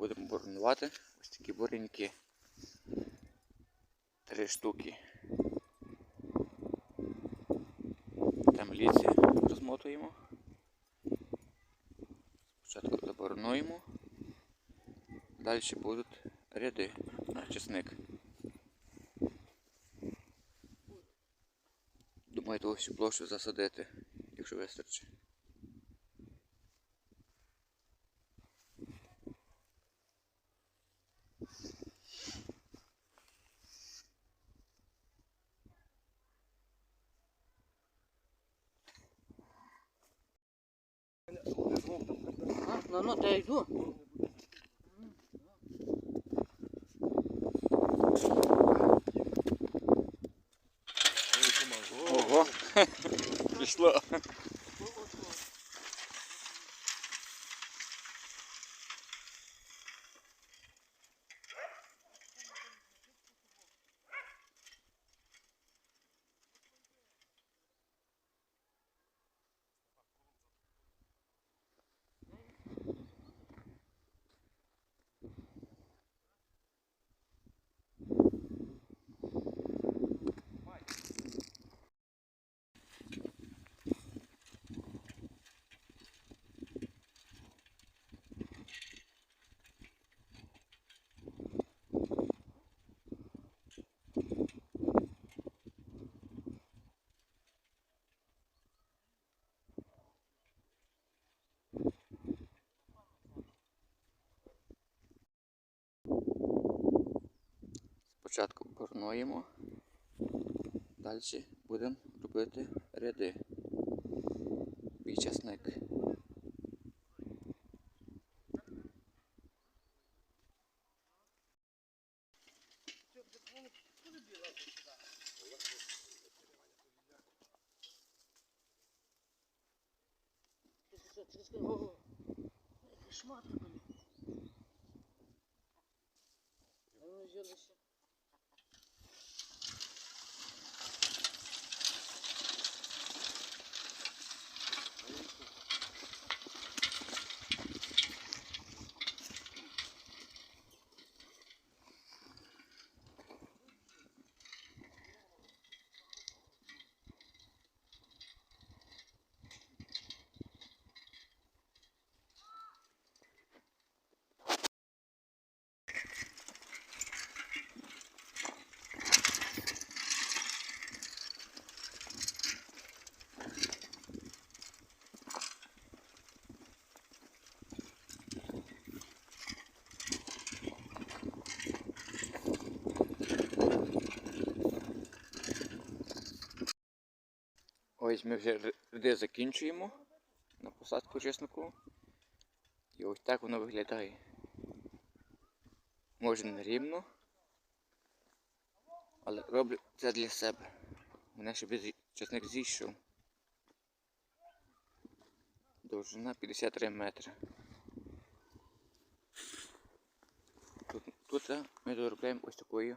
будемо боронувати ось такі буреньки. Три штуки. Там ліці розмотуємо. Спочатку заборонуємо. Далі будуть ряди на чесник. Думаю, того всю площу засадити, якщо вистачить. no, no, trae. Спочатку боронуємо, далі будемо робити ряди. Бій часник. Блін. А ну, взялися. Ось ми вже ряди закінчуємо на посадку чеснику. І ось так воно виглядає. Може не рівно, але роблю це для себе. Мене щоб чесник зійшов. Довжина 53 метри. Тут, тут е, ми доробляємо ось такою.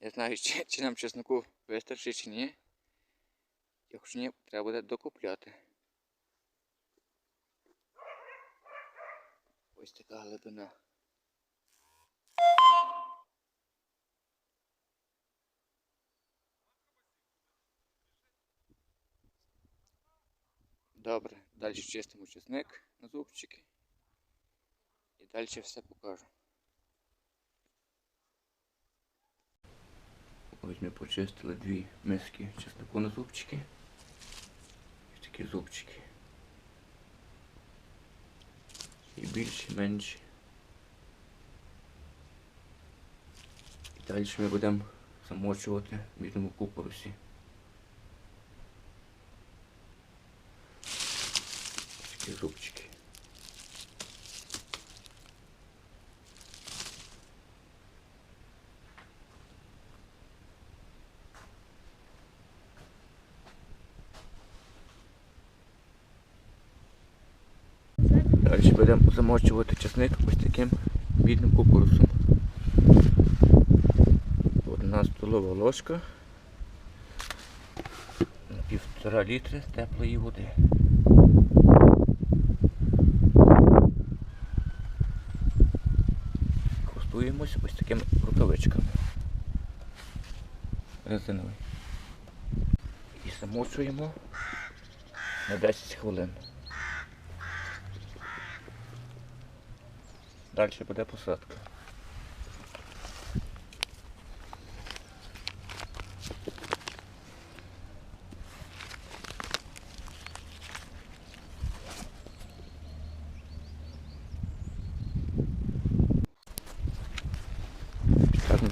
Не знаю, чи, чи нам чеснику вистачить чи ні. Якщо ні, треба буде докупляти. Ось така глибина. Добре, далі чистимо чесник на зубчики. І далі все покажу. Ось ми почистили дві миски чеснику на зубчики. Ось такі зубчики. І більші, і менші. І далі ми будемо замочувати в мідному купорусі. Такі зубчики. будемо замочувати чесник ось таким бідним кукурусом. Одна столова ложка на півтора літри теплої води. Користуємось ось такими рукавичками. Резиновий. І замочуємо на 10 хвилин. Далі буде посадка.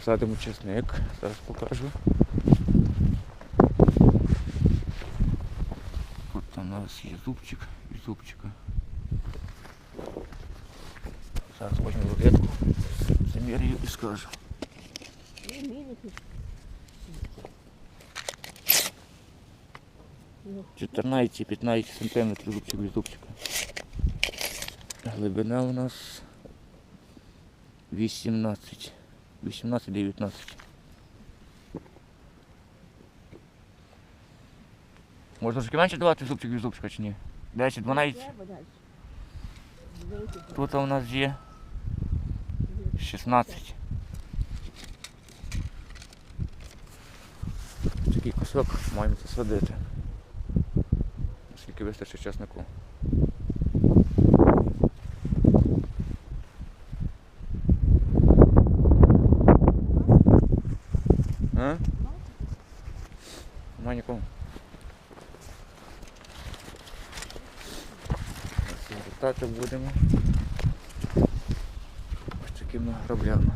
Садимо чесник, зараз покажу. От у нас є зубчик від зубчика. Зараз возьму рулетку, замірюю і скажу. 14-15 см зубчик від зубчика. Глибина у нас 18. 18-19. Можна трошки менше давати зубчик від зубчика чи ні? 10-12. Тут у нас є 16. Такий кусок маємо засадити. Скільки вистачить часнику. Нікого. Вертати будемо. Такими граблями.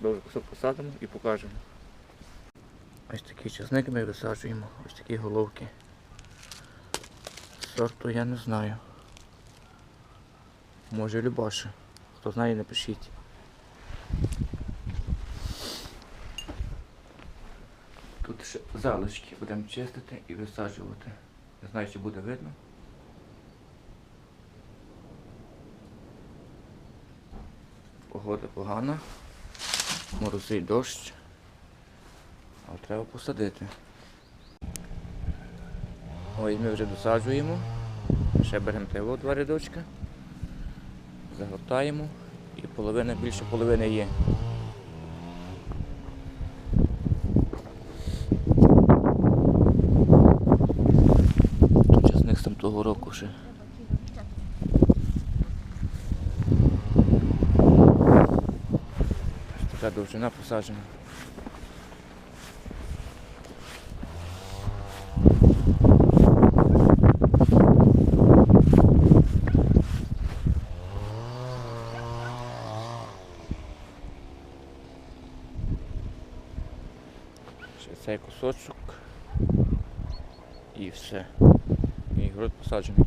Добре, кусок посадимо і покажемо. Ось такі часники ми висаджуємо, ось такі головки. Сорту я не знаю. Може Любаша. Хто знає, напишіть. Тут ще залишки будемо чистити і висаджувати. Не знаю, чи буде видно. Погода погана. Морозить дощ. Але треба посадити. Ось ми вже досаджуємо. Ще беремо тиво два рядочка. Загортаємо і половина, більше половини є. Тут часник з там Ось Така довжина посаджена. Цей кусочок і все. rodostágeno.